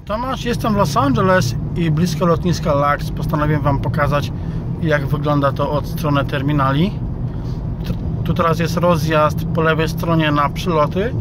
Tomasz, jestem w Los Angeles i blisko lotniska LAX. Postanowiłem Wam pokazać, jak wygląda to od strony terminali. Tu- teraz jest rozjazd po lewej stronie na przyloty,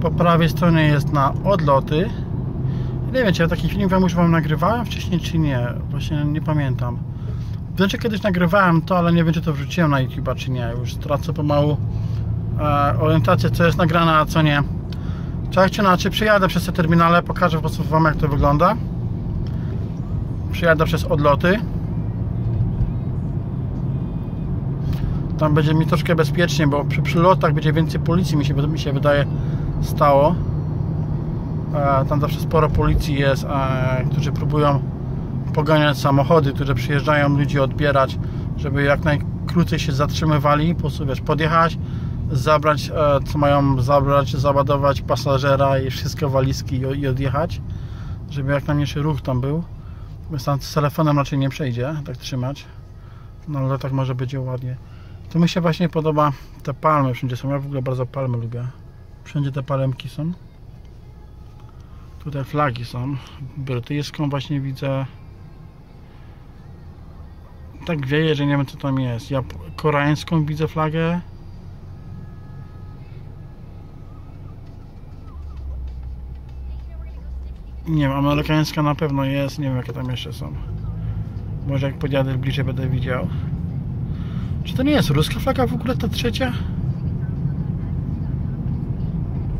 po prawej stronie jest na odloty. Nie wiem, czy ja taki film Wam już Wam nagrywałem wcześniej, czy nie. Właśnie nie pamiętam. Że kiedyś nagrywałem to, ale nie wiem, czy to wrzuciłem na YouTube, czy nie. Już tracę pomału e, orientację, co jest nagrane, a co nie. Tak czy inaczej, przyjadę przez te terminale, pokażę po prostu Wam jak to wygląda. Przyjadę przez odloty. Tam będzie mi troszkę bezpiecznie, bo przy przylotach będzie więcej policji, mi się, mi się wydaje, stało. E, Tam zawsze sporo policji jest, e, którzy próbują poganiać samochody, które przyjeżdżają ludzi odbierać, żeby jak najkrócej się zatrzymywali, po prostu wiesz, podjechać, zabrać, e, co mają zabrać, załadować pasażera i wszystko walizki i, odjechać, żeby jak najmniejszy ruch tam był. Bo tam z telefonem raczej nie przejdzie, tak trzymać. No ale tak może będzie ładnie. To mi się właśnie podoba te palmy wszędzie są. Ja w ogóle bardzo palmy lubię. Wszędzie te palemki są. Tutaj flagi są. Brytyjską właśnie widzę. Tak wieje, że nie wiem co tam jest. Ja koreańską widzę flagę. Nie wiem, amerykańska na pewno jest, nie wiem jakie tam jeszcze są. Może jak podjadę bliżej będę widział. Czy to nie jest ruska flaga w ogóle ta trzecia?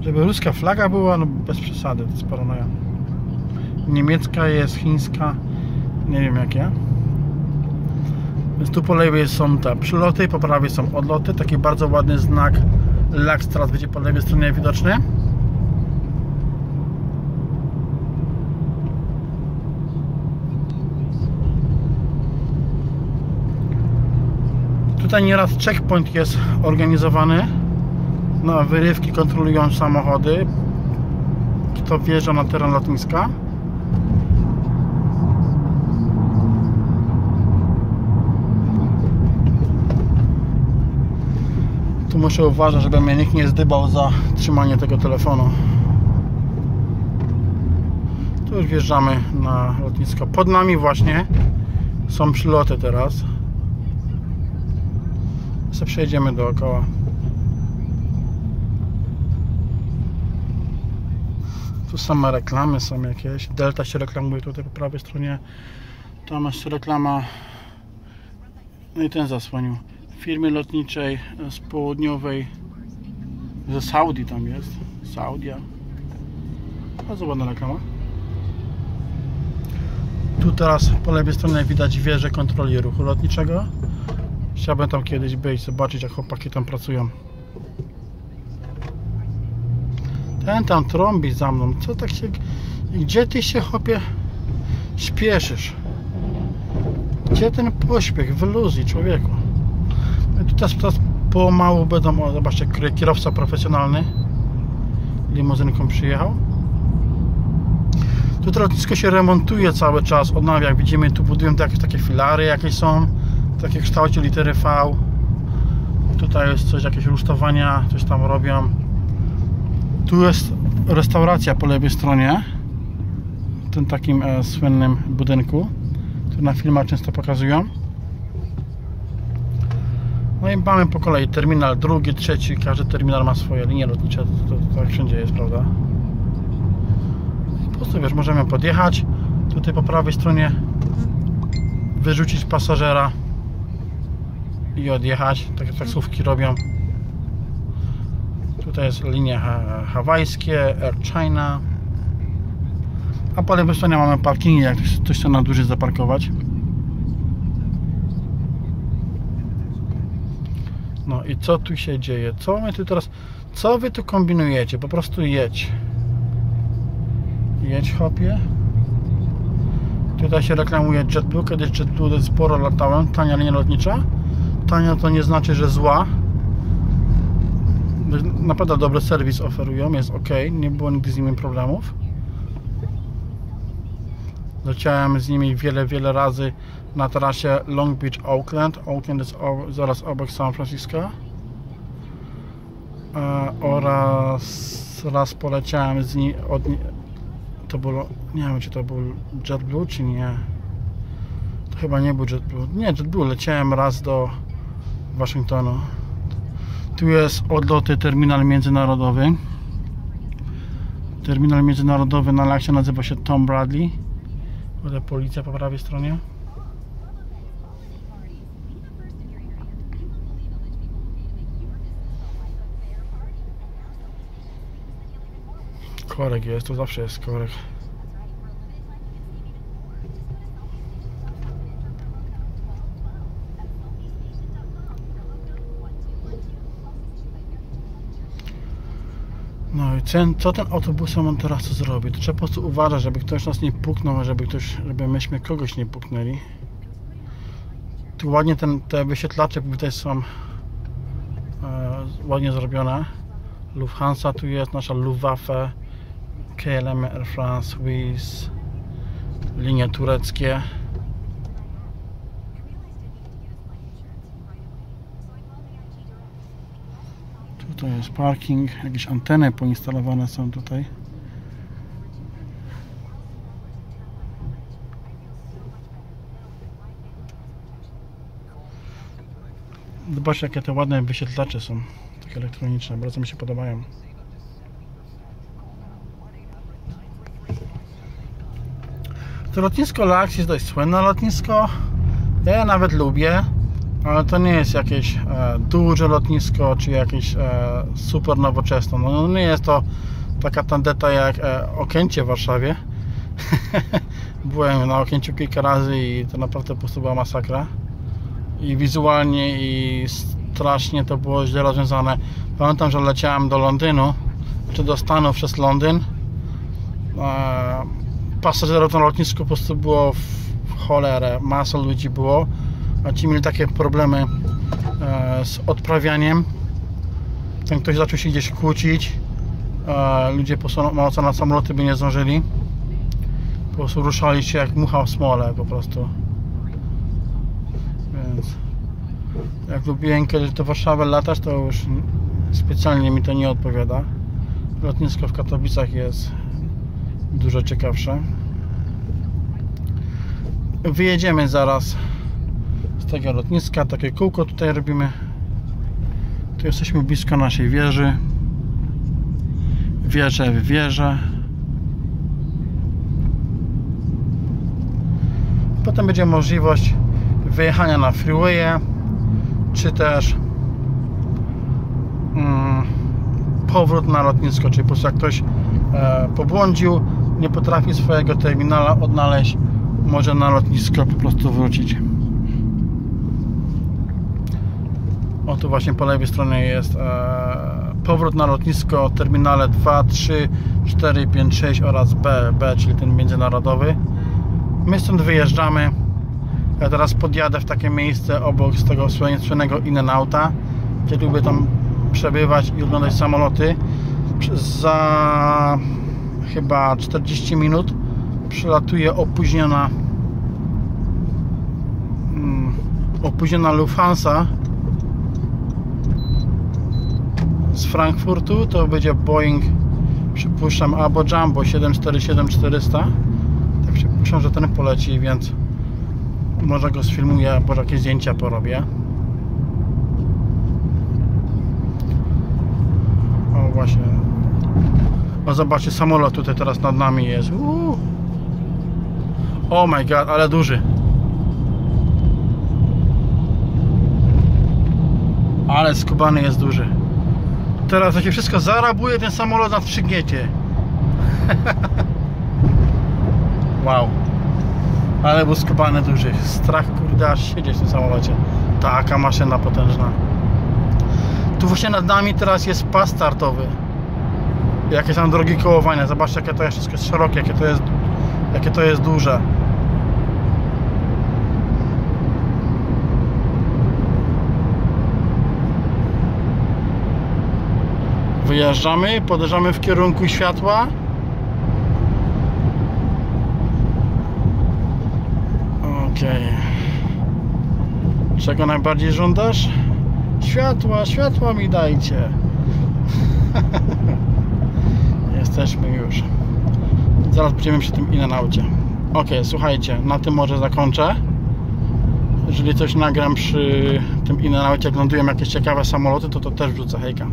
Żeby ruska flaga była, no bez przesady, to jest paranoja. Niemiecka jest, chińska, nie wiem jakie. Więc tu po lewej są te przyloty, po prawej są odloty. Taki bardzo ładny znak LAX teraz będzie po lewej stronie widoczny. Tutaj nieraz checkpoint jest organizowany. Na wyrywki kontrolują samochody. Kto wjeżdża na teren lotniska. Tu muszę uważać, żeby mnie nikt nie zdybał za trzymanie tego telefonu. Tu już wjeżdżamy na lotnisko. Pod nami właśnie są przyloty teraz. Co przejdziemy dookoła. Tu same reklamy są jakieś. Delta się reklamuje tutaj po prawej stronie. Tam jest reklama. No i ten zasłonił. Firmy lotniczej z południowej. Ze Saudi tam jest. Saudia. Bardzo ładna reklama. Tu teraz po lewej stronie widać wieżę kontroli ruchu lotniczego. Chciałbym tam kiedyś być, zobaczyć jak chłopaki tam pracują. Ten tam trąbi za mną. Co tak się... Gdzie ty się chłopie śpieszysz? Gdzie ten pośpiech? Wyluzuj człowieku. No tu teraz, pomału będą... O, zobaczcie, kierowca profesjonalny limuzynką przyjechał. Tu to lotnisko się remontuje cały czas, odnawia. Jak widzimy, tu budują takie filary jakieś są takie kształcie litery V. Tutaj jest coś, jakieś rusztowania, coś tam robią. Tu jest restauracja po lewej stronie. W tym takim e, słynnym budynku. Tu na filmach często pokazują. No i mamy po kolei terminal drugi, trzeci. Każdy terminal ma swoje linie lotnicze. To, to, to tak wszędzie jest, prawda? Po prostu wiesz, możemy podjechać. Tutaj po prawej stronie wyrzucić pasażera i odjechać, takie taksówki robią. Tutaj jest linie ha hawajskie, Air China. A po lewej stronie mamy parkingi, jak ktoś- chce na dłużej zaparkować. No i co tu się dzieje? Co my tu teraz... Co wy tu kombinujecie? Po prostu jedź. Jedź hopie. Tutaj się reklamuje JetBlue. Kiedyś JetBlue sporo latałem. Tania linia lotnicza. Tania to nie znaczy, że zła. Naprawdę dobry serwis oferują, jest ok, nie było nigdy z nimi problemów. Leciałem z nimi wiele, wiele razy na trasie Long Beach Oakland. Oakland jest o, zaraz obok San Francisco. E, oraz raz poleciałem z ni, od, to było, nie wiem czy to był JetBlue czy nie. To chyba nie był JetBlue. Nie, JetBlue. Leciałem raz do Waszyngtonu. Tu jest odloty terminal międzynarodowy. Terminal międzynarodowy na laksie nazywa się Tom Bradley. Tutaj policja po prawej stronie. Korek jest, tu zawsze jest korek. Ten, co ten autobusem on teraz co zrobi? To trzeba po prostu uważać, żeby ktoś nas nie puknął, żeby ktoś, żeby myśmy kogoś nie puknęli. Tu ładnie ten, te wyświetlacze tutaj są e, ładnie zrobione. Lufthansa tu jest, nasza Luftwaffe, KLM, Air France, Swiss, linie tureckie. Tutaj jest parking, jakieś anteny poinstalowane są tutaj. Zobaczcie jakie te ładne wyświetlacze są, takie elektroniczne, bardzo mi się podobają. To lotnisko Lax jest dość słynne lotnisko. Ja je nawet lubię, ale to nie jest jakieś e, duże lotnisko, czy jakieś e, super nowoczesne. No, no nie jest to taka tandeta jak e, Okęcie w Warszawie. Byłem na Okęciu kilka razy i to naprawdę po prostu była masakra. I wizualnie i strasznie to było źle rozwiązane. Pamiętam, że leciałem do Londynu, czy do Stanów przez Londyn. E, pasażerów na lotnisku po prostu było w cholerę, masa ludzi było, a ci mieli takie problemy e, z odprawianiem. Ten ktoś zaczął się gdzieś kłócić, ludzie po prostu na samoloty by nie zdążyli. Po prostu ruszali się jak mucha w smole po prostu. Więc jak lubiłem kiedyś do Warszawy latać, to już specjalnie mi to nie odpowiada. Lotnisko w Katowicach jest dużo ciekawsze. Wyjedziemy zaraz z tego lotniska. Takie kółko tutaj robimy. Tu jesteśmy blisko naszej wieży. Wieże w wieże. Potem będzie możliwość wyjechania na freewaye, czy też mm, powrót na lotnisko, czyli po prostu jak ktoś e, pobłądził, nie potrafi swojego terminala odnaleźć, może na lotnisko po prostu wrócić. O tu właśnie po lewej stronie jest e, powrót na lotnisko, terminale 2, 3, 4, 5, 6 oraz B, B, czyli ten międzynarodowy. My stąd wyjeżdżamy. Ja teraz podjadę w takie miejsce obok z tego słynnego Inenauta, gdzie lubię tam przebywać i oglądać samoloty. Za chyba 40 minut przylatuje opóźniona mm, opóźniona Lufthansa z Frankfurtu to będzie Boeing przypuszczam albo Jumbo 747-400 tak przypuszczam, że ten poleci więc może go sfilmuję, może jakieś zdjęcia porobię. O właśnie. O zobaczcie, samolot tutaj teraz nad nami jest. Uuu. Oh my god, ale duży. Ale skubany jest duży teraz to się wszystko zarabuje ten samolot nad przygniecie. Wow. Ale był skubany duży. Strach kurde aż siedzieć w tym samolocie. Taka maszyna potężna. Tu właśnie nad nami teraz jest pas startowy. Jakie są drogi kołowania. Zobaczcie jakie to jest wszystko jest szerokie jakie to jest jakie to jest duże wyjeżdżamy, podjeżdżamy w kierunku światła ok czego najbardziej żądasz? światła, światła mi dajcie jesteśmy już Zaraz będziemy przy tym inanaucie. Ok, słuchajcie, na tym może zakończę. Jeżeli coś nagram przy tym inanaucie, jak lądują jakieś ciekawe samoloty, to to też wrzucę. Hejka.